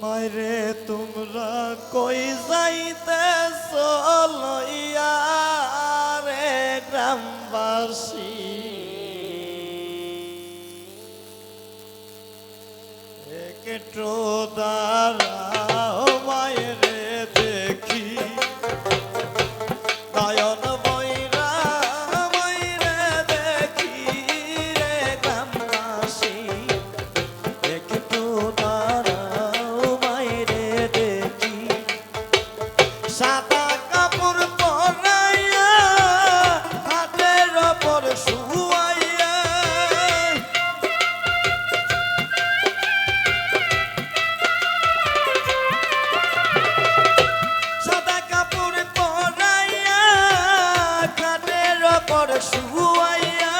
মাইরে তোমরা কই যাইতে চলইয়া রে গ্রামবাসী? একটু দাঁড়াও সাদা কাপড় পরাইয়া হাতের ওপর শুয়াইয়া। সাদা কাপড় পরাইয়া খাটের ওপর শুয়াইয়া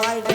বাইরে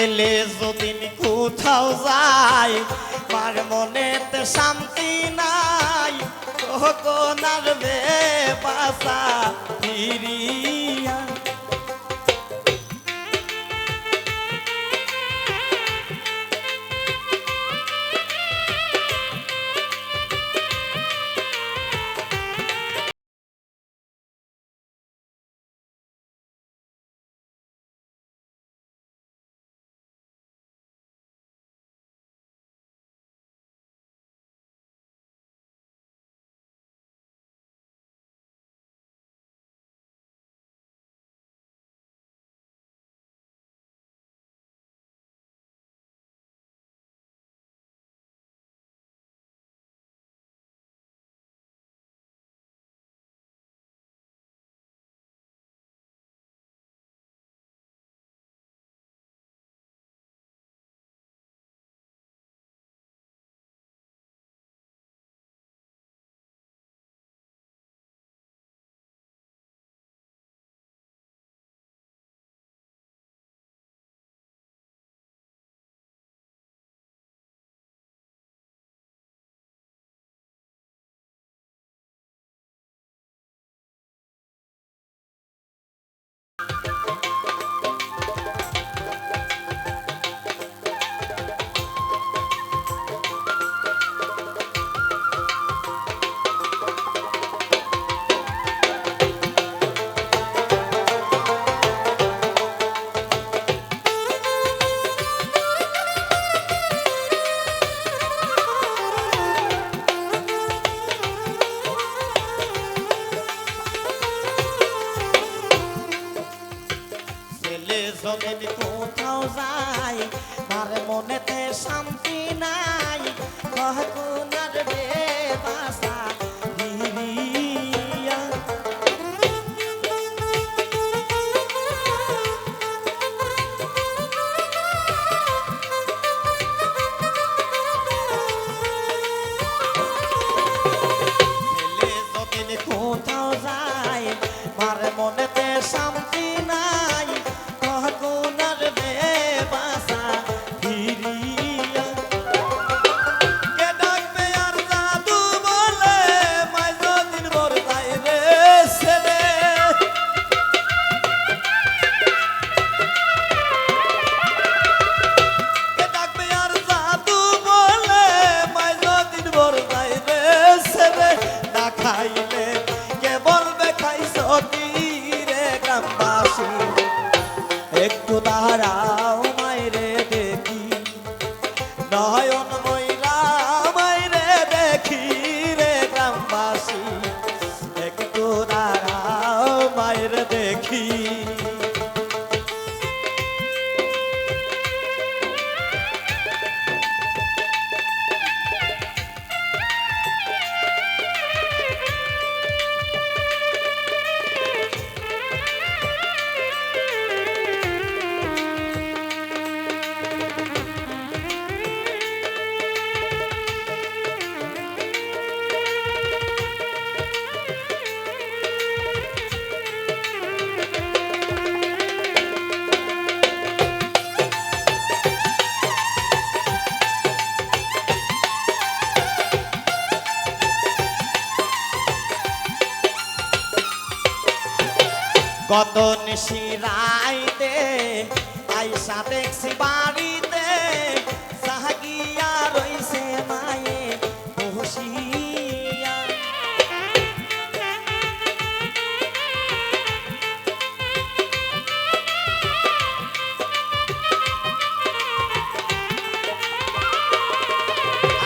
ছেলে যদি কোথাও যায় মার মনেতে শান্তি নাই। কোনার বে বাসা ফিরিয়া যদি কোথাও যাই তার মনেতে শান্তি নাই। কহকুনার বে Bye. কত নিশি রাইতে আইসা দেখছি বাড়িতে সাহাগিয়া রইছে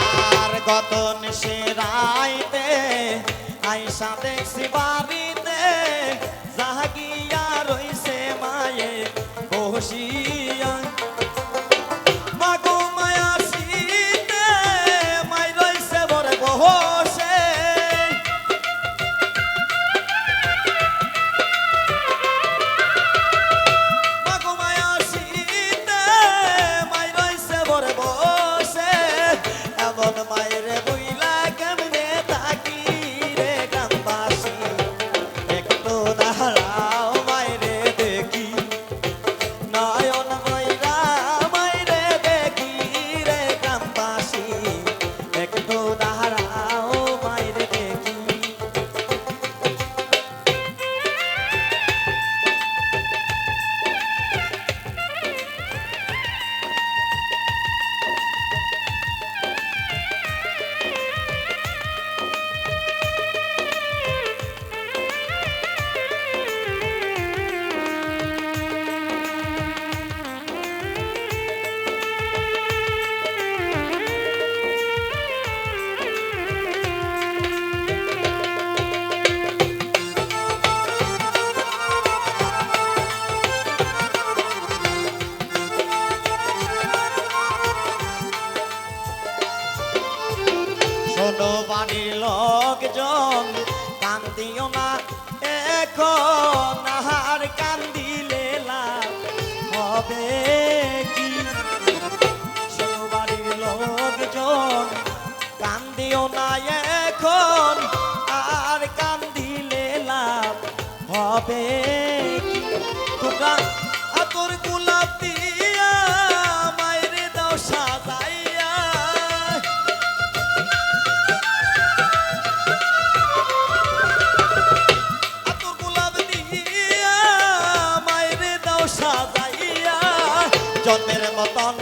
আর নিশি রাইতে আইসা দেখছি বাড়ি লোকজন কান্দিও না, এখন আর কান্দিলে লাভ হবে কি? বাড়ির লোকজন কান্দিও না, এখন আর কান্দিলে লাভ হবে জন্মের মতন